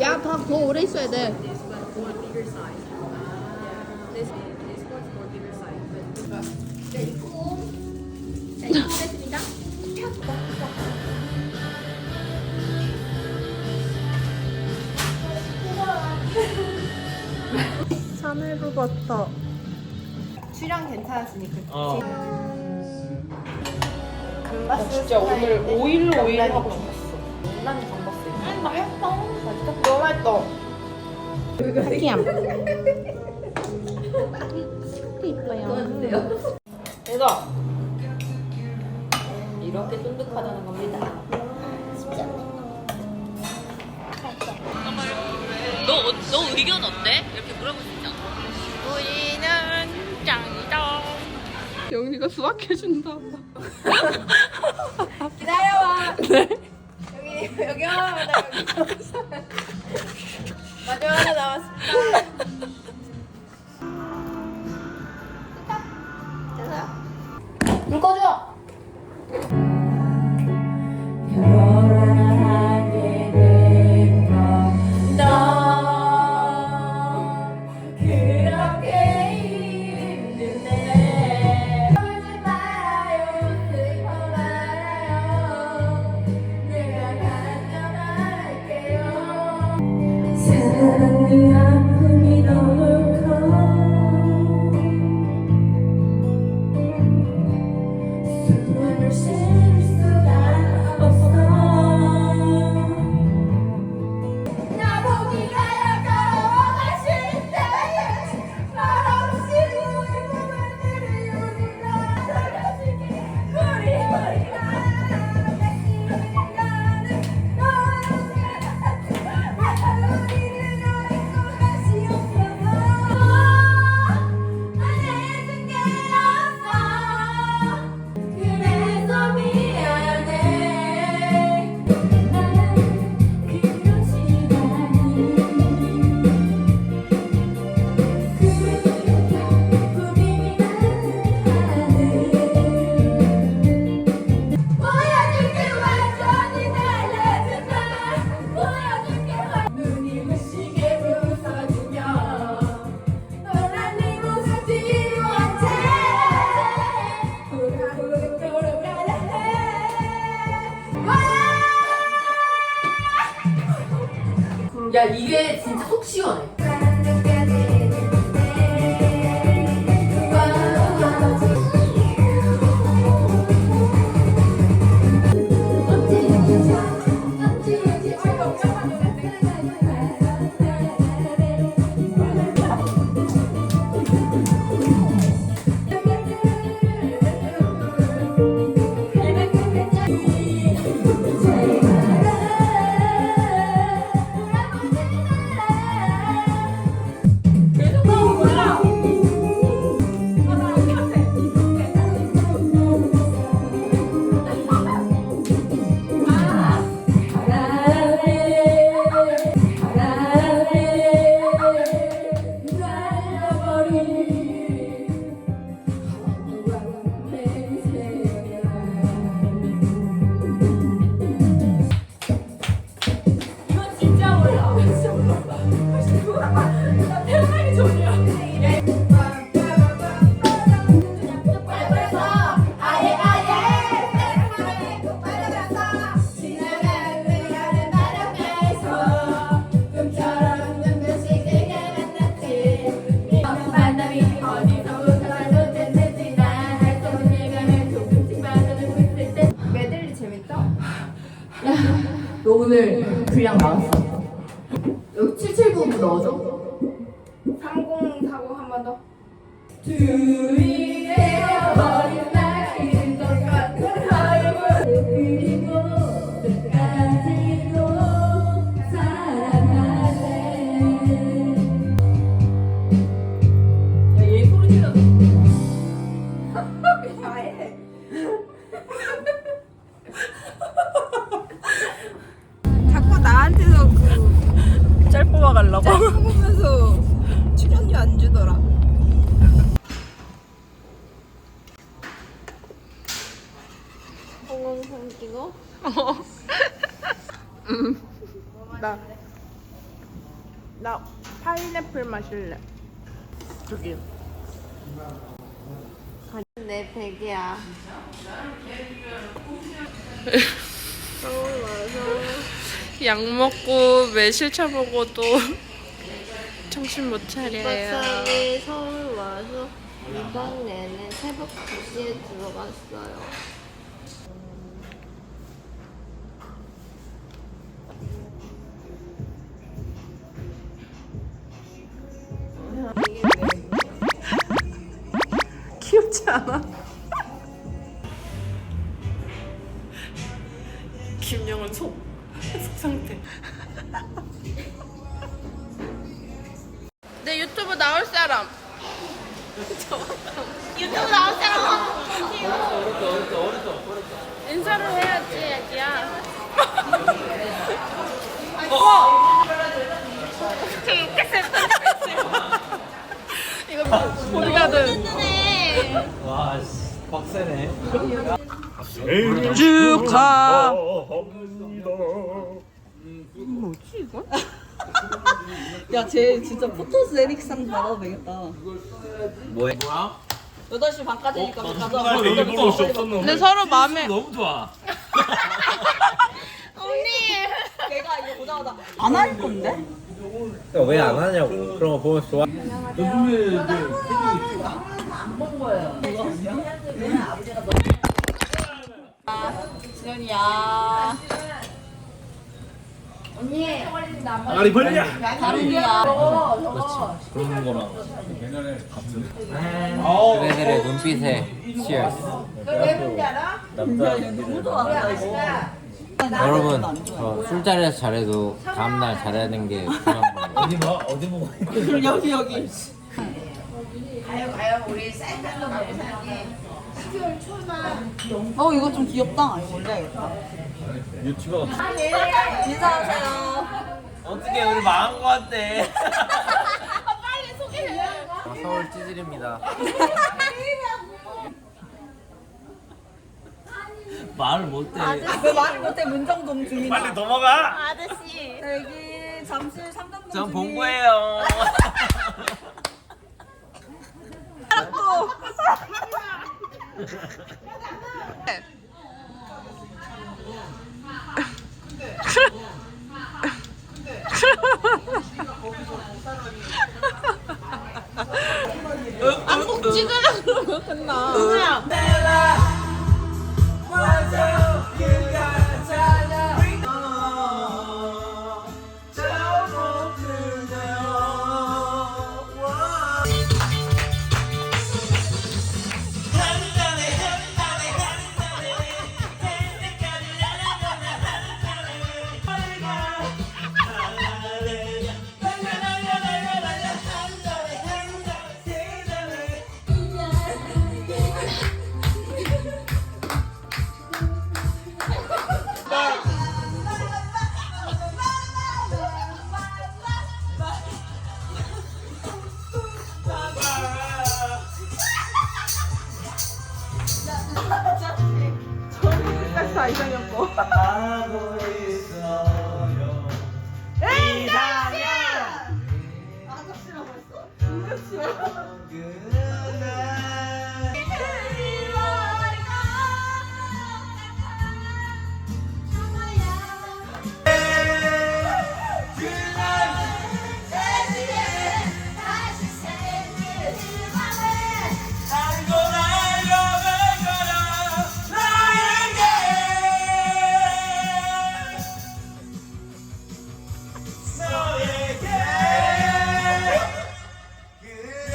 야, 더, 더 오래 있어야 돼. 샤넬로 버터. 취향 괜찮았으니까. 어. 감바스 진짜 오늘 스타일인데 5일 5일 간단히 하고 싶었어. 난 감바스. 음, 맛있어. 맛있어. 너무 맛있어. 하키얌. 이뻐요. 그래서 이렇게 쫀득하다는 겁니다. 너, 너 의견 어때? 이렇게 있 영희가 수학해준다. 기다려봐. 여기 여기 하나 나 여기 남았 진짜 속 분량 나왔어. 여기 779 넣어줘. 3040 한 번 더. 둘이 되어버린 날인 것 같은 하루를 그리고 끝까지도 사랑할래 얘 소리 질렀 나, 나 파인애플 마실래. 저기. 내 베개야. 약 먹고 매실 쳐먹어도 정신 못 차려요. 박사님 서울 와서 이번 내내 새벽 2시에 들어갔어요. 귀엽지 않아? 김영은 속, 속 상태. 내 유튜브 나올 사람. 유튜브 나올 사람 인사를 해야지, 애기야. 이거 보디가든. 와, 씨, 빡세네. 축하. 야, 쟤 진짜 포토스 에릭상 받아도 되겠다. 뭐야? 뭐야? 8시 반까지니까 어, 가자. 나 여기 볼수 없었는데. 근데 서로 마음에 너무 좋아. 걔가 이거 보자마자 안 할 건데? 왜 안 하냐고. 그런 거 보면 좋아. 지연이야. 다리 벌려. 다른이야. 그런 거랑. 그대들의 눈빛에 치얼스 남자 너무 좋아한다, 이거. 여러분 저 술자리에서 잘해도 다음날 잘해야 되는 게 중요한 거예요. 어디 봐? 어디 보고 있는 여기, 여기. 어, 이거 좀 귀엽다. 이거 올려야겠다. 유튜버 인사하세요. 어떻게 우리 망한 거 같아. 저 서울 찌질입니다 말을 못해. 왜 말을 못해? 문정동 주민. 빨리 넘어가. 아저씨. 여기 잠실 전 주민. 본 거예요. 안꼭 찍으려 그러면 끝나. 다